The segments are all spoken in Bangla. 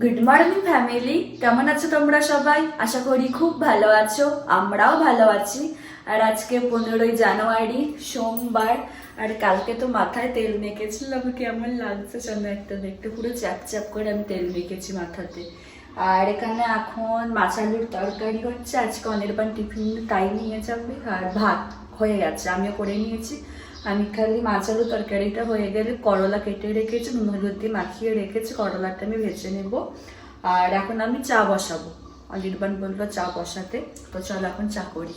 গুড মর্নিং ফ্যামিলি কেমন আছো তোমরা সবাই? আশা করি খুব ভালো আছো, আমরাও ভালো আছি। আর আজকে পনেরোই জানুয়ারি, সোমবার, আর কালকে তো মাথায় তেল মেখেছিলাম কেমন লাগছে চলো একটা দেখতে। পুরো চ্যাপ চ্যাপ করে আমি তেল মেখেছি মাথাতে। আর এখানে এখন মাছ আলুর তরকারি হচ্ছে, আজকে অনির্বাণ টিফিন তাই নিয়ে যাবে, আর ভাত হয়ে গেছে, আমিও করে নিয়েছি। আমি খালি মাছ আলু তরকারিটা হয়ে গেলে করলা কেটে রেখেছি নুন হলুদ দিয়ে মাখিয়ে রেখেছি, করলাটা আমি ভেজে নেব। আর এখন আমি চা বসাবো, অনির্বাণ বলব চা বসাতে, তো চল এখন চা করি।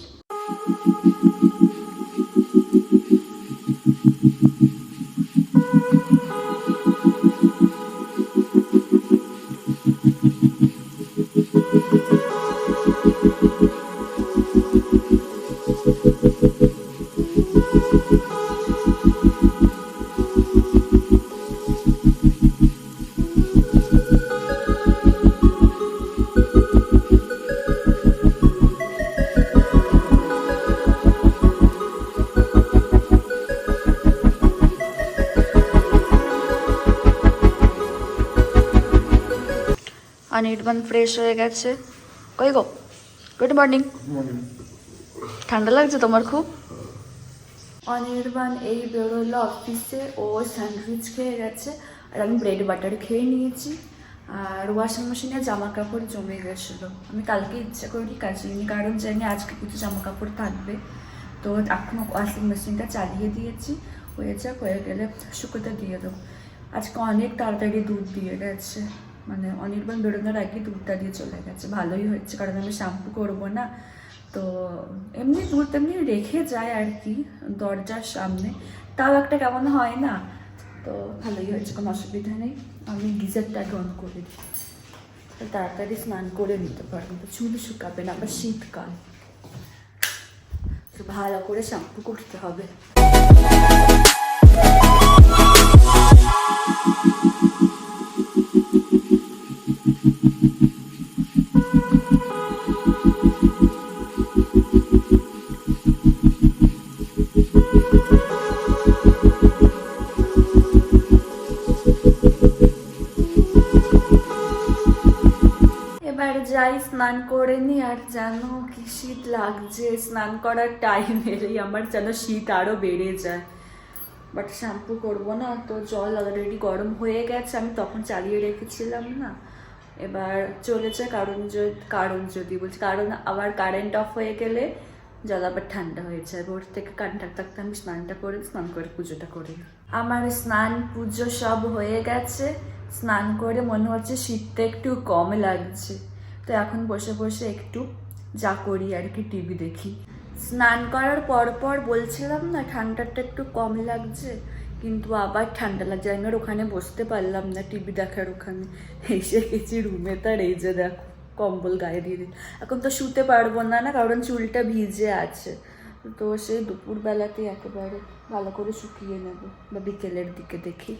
অনির্বাণ ফ্রেশ হয়ে গেছে। কই গো? গুড মর্নিং ঠান্ডা লাগছে তোমার খুব? অনির্বাণ এই বেরোলো অফিসে ও স্যান্ডউইচ খেয়ে গেছে আর আমি ব্রেড বাটার খেয়ে নিয়েছি। আর ওয়াশিং মেশিনে জামা কাপড় জমে গেছিল। আমি কালকে ইচ্ছা করি কাচিনি কারণ জানি আজকে কিছু জামা কাপড় থাকবে। তো এখন ওয়াশিং মেশিনটা চালিয়ে দিয়েছি। হয়ে যাক হয়ে গেলে শুকোতে দিয়ে দেবো। আজকে অনেক তাড়াতাড়ি দুধ দিয়ে গেছে। মানে অনির্বাণ বেরোনোর আগে দুধটা দিয়ে চলে গেছে। ভালোই হয়েছে, কারণ আমি শ্যাম্পু করব না। তো এমনি দুধ তেমনি রেখে যায় আর কি, দরজার সামনে। তাও একটা কেমন হয় না? তো ভালোই হয়েছে, কোনো অসুবিধা নেই। আমি গিজারটাকে অন করে দিই। তাড়াতাড়ি স্নান করে নিতে পারব। তো চুল শুকাবে না, আবার শীতকাল। তো ভালো করে শ্যাম্পু করতে হবে। যাই স্নান করে নি আর জানো কি শীত লাগছে, স্নান করার টাইম এলেই আমার যেন শীত আরও বেড়ে যায়। বাট শ্যাম্পু করব না, তো জল অলরেডি গরম হয়ে গেছে, আমি তখন চালিয়ে রেখেছিলাম না। এবার চলেছে কারণ কারণ যদি বলছি, কারণ আবার কারেন্ট অফ হয়ে গেলে জল আবার ঠান্ডা হয়ে যায়। ভোর থেকে কারেন্ট থাকতে থাকতে আমি স্নানটা করে, স্নান করে পুজোটা করি আমার স্নান, পুজো সব হয়ে গেছে। স্নান করে মনে হচ্ছে শীতটা একটু কম লাগছে। তো এখন বসে বসে একটু যা করি আর কি টিভি দেখি। স্নান করার পর পর বলছিলাম না, ঠান্ডাটা একটু কম লাগছে, কিন্তু আবার ঠান্ডা লাগছে। আমি আর ওখানে বসতে পারলাম না টিভি দেখার ওখানে। এসে গেছি রুমে তার এই যে দেখো, কম্বল গায়ে দিয়ে দিই এখন তো শুতে পারব না না, কারণ চুলটা ভিজে আছে। তো সেই দুপুরবেলাতে একেবারে ভালো করে শুকিয়ে নেব বা বিকেলের দিকে দেখি।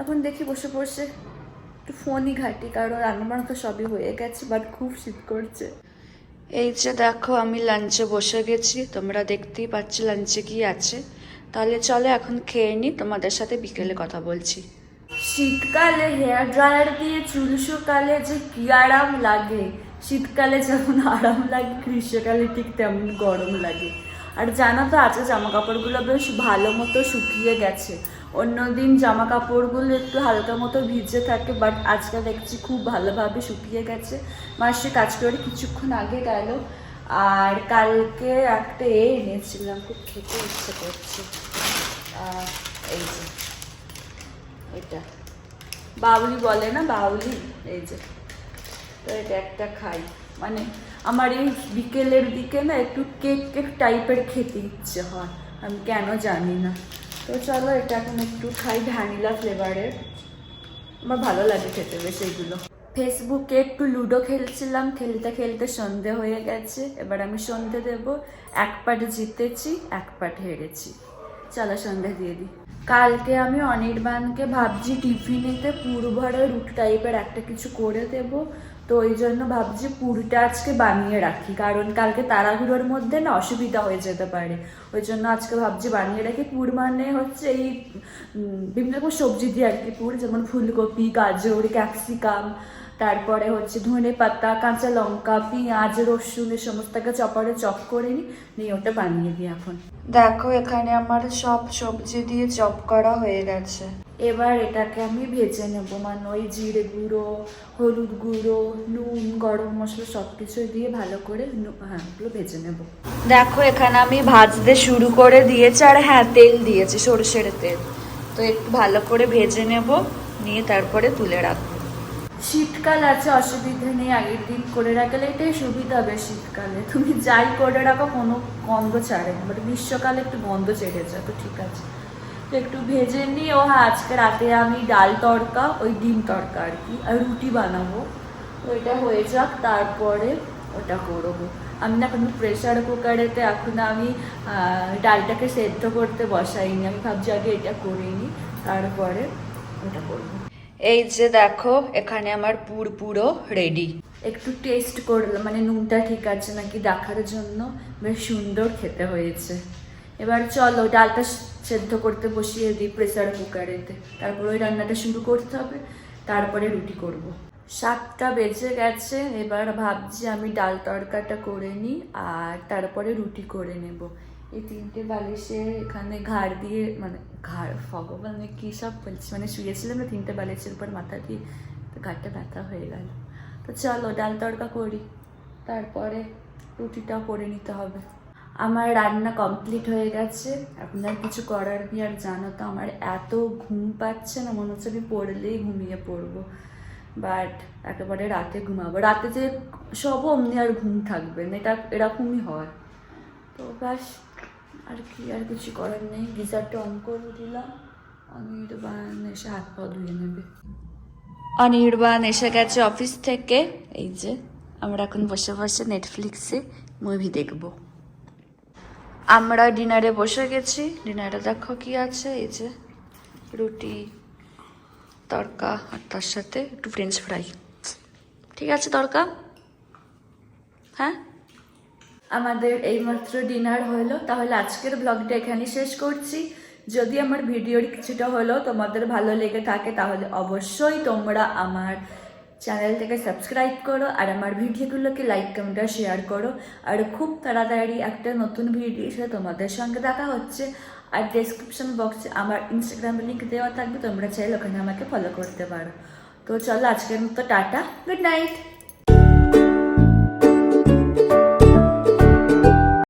এখন দেখি বসে বসে একটু ফোনই ঘাটি কারণ রান্নাবান্না তো সবই হয়ে গেছে বাট খুব শীত করছে। এই যে দেখো আমি লাঞ্চে বসে গেছি তোমরা দেখতেই পাচ্ছ লাঞ্চে কি আছে। তাহলে চলো এখন খেয়ে নি তোমাদের সাথে বিকেলে কথা বলছি। শীতকালে হেয়ার ড্রায়ার দিয়ে চুল শুকালে যে কি আরাম লাগে। শীতকালে যেমন আরাম লাগে গ্রীষ্মকালে ঠিক তেমন গরম লাগে। আর জানো তো আছে জামা কাপড়গুলো বেশ ভালো মতো শুকিয়ে গেছে। অন্যদিন জামা কাপড়গুলো একটু হালকা মতো ভিজে থাকে বাট আজকে দেখছি খুব ভালোভাবে শুকিয়ে গেছে। মাসে কাজ করে কিছুক্ষণ আগে গেল, আর কালকে একটা এ এনেছিলাম, খুব খেতে ইচ্ছে করছে। এই যে, এটা। বাউলি বলে না, বাউলি? এই যে, তো এটা একটা খাই। মানে আমার এই বিকেলের দিকে না একটু কেক কেক টাইপের খেতে ইচ্ছে হয়। আমি কেন জানি না। তো চলো, এটা এখন একটু খাই ভ্যানিলা ফ্লেভারের। আমার ভালো লাগে খেতে বেশ এইগুলো ফেসবুকে একটু লুডো খেলছিলাম, খেলতে খেলতে সন্ধে হয়ে গেছে। এবার আমি সন্ধে দেব। এক পাট জিতেছি, এক পাট হেরেছি। চলো, সন্ধে দিয়ে দিই। কালকে আমি অনির্বাণকে ভাবছি টিফিনেতে পুর রুটি টাইপের একটা কিছু করে দেব। তো ওই জন্য ভাবছি পুরটা আজকে বানিয়ে রাখি, কারণ কালকে তারাগুলোর মধ্যে না অসুবিধা হয়ে যেতে পারে। ওই জন্য আজকে ভাবছি বানিয়ে রাখি। পুর মানে হচ্ছে এই বিভিন্ন রকম সবজি দিয়ে আর কি পুর, যেমন ফুলকপি, গাজর, ক্যাপসিকাম তারপরে হচ্ছে ধনে পাতা কাঁচা লঙ্কা পেঁয়াজ রসুন এ সমস্তকে চপারে চপ করে নিই নিয়ে ওটা বানিয়ে দিই এখন। দেখো এখানে আমার সব সবজি দিয়ে চপ করা হয়ে গেছে। এবার এটাকে আমি ভেজে নেব মানে ওই জিরে গুঁড়ো হলুদ গুঁড়ো নুন গরম মশলা সব কিছু দিয়ে ভালো করে হ্যাঁ এগুলো ভেজে নেব। দেখো এখানে আমি ভাজতে শুরু করে দিয়েছি আর হ্যাঁ তেল দিয়েছি সরষের তেল। তো একটু ভালো করে ভেজে নেব নিয়ে তারপরে তুলে রাখব। শীতকাল আছে, অসুবিধা নেই, আগের দিন করে রাখলে এটাই সুবিধা হবে শীতকালে। তুমি যাই করে রাখো, কোনো গন্ধ ছাড়ে না। বাট গ্রীষ্মকালে একটু গন্ধ ছেড়ে যায় তো ঠিক আছে। তো একটু ভেজে নিই ও হ্যাঁ আজকে রাতে আমি ডাল তড়কা, ওই ডিম তড়কা আর কি, আর রুটি বানাবো। তো এটা হয়ে যাক, তারপরে ওটা করব। আমি না এখন প্রেশার কুকারেতে এখন আমি ডালটাকে সেদ্ধ করতে বসাইনি। আমি ভাবছি আগে এটা করে নিই, তারপরে ওটা করব। এই যে দেখো, এখানে আমার পুর পুরো রেডি একটু টেস্ট করলাম মানে নুনটা ঠিক আছে নাকি দেখার জন্য? বেশ সুন্দর খেতে হয়েছে। এবার চলো, ডালটা সেদ্ধ করতে বসিয়ে দিই প্রেসার কুকারেতে তারপর ওই রান্নাটা শুরু করতে হবে, তারপরে রুটি করব। সাতটা বেজে গেছে, এবার ভাবছি আমি ডাল তড়কাটা করে নিই, আর তারপরে রুটি করে নেব। এই তিনটে বালিশে এখানে ঘাড় দিয়ে মানে ঘাড়, ভগবানে কী সব বলছি মানে শুয়েছিলাম না তিনটে বালিশের উপর মাথা দিয়ে, তো ঘাড়টা ব্যথা হয়ে গেল। তো চলো, ডাল তড়কা করি। তারপরে রুটিটাও করে নিতে হবে। আমার রান্না কমপ্লিট হয়ে গেছে। আপনার কিছু করার নেই, আর জানো তো আমার এত ঘুম পাচ্ছে না, মনে হচ্ছে আমি পড়লেই ঘুমিয়ে পড়ব। বাট একেবারে রাতে ঘুমাবো। রাতে যে সব অমনি আর ঘুম থাকবে না। এটা এরকমই হয়। তো ব্যাস আর কি, আর কিছু করার নেই। গিজারটা অন করে দিলাম। অনির্বাণ এসে হাত পা ধুয়ে নেবে। অনির্বাণ এসে গেছে অফিস থেকে। এই যে, আমরা এখন বসে বসে নেটফ্লিক্সে মুভি দেখব। আমরা ডিনারে বসে গেছি। ডিনারে দেখো কি আছে? এই যে, রুটি, তড়কা আর তার সাথে একটু ফ্রেঞ্চ ফ্রাই ঠিক আছে, তড়কা? হ্যাঁ? আমাদের এইমাত্র ডিনার হলো, তাহলে আজকের ব্লগটা এখানে শেষ করছি। যদি আমার ভিডিওর কিছুটা হলো তোমাদের ভালো লেগে থাকে, তাহলে অবশ্যই তোমরা আমার চ্যানেলটাকে সাবস্ক্রাইব করো আর আমার ভিডিওগুলোকে লাইক, কমেন্ট আর শেয়ার করো। আর খুব তাড়াতাড়ি একটা নতুন ভিডিও সাথে তোমাদের সঙ্গে দেখা হচ্ছে। আর ডেসক্রিপশন বক্সে আমার ইনস্টাগ্রাম লিঙ্ক দেওয়া থাকবে, তোমরা চাইলে ওখানে আমাকে ফলো করতে পারো। তো চলো আজকের মতো টাটা গুড নাইট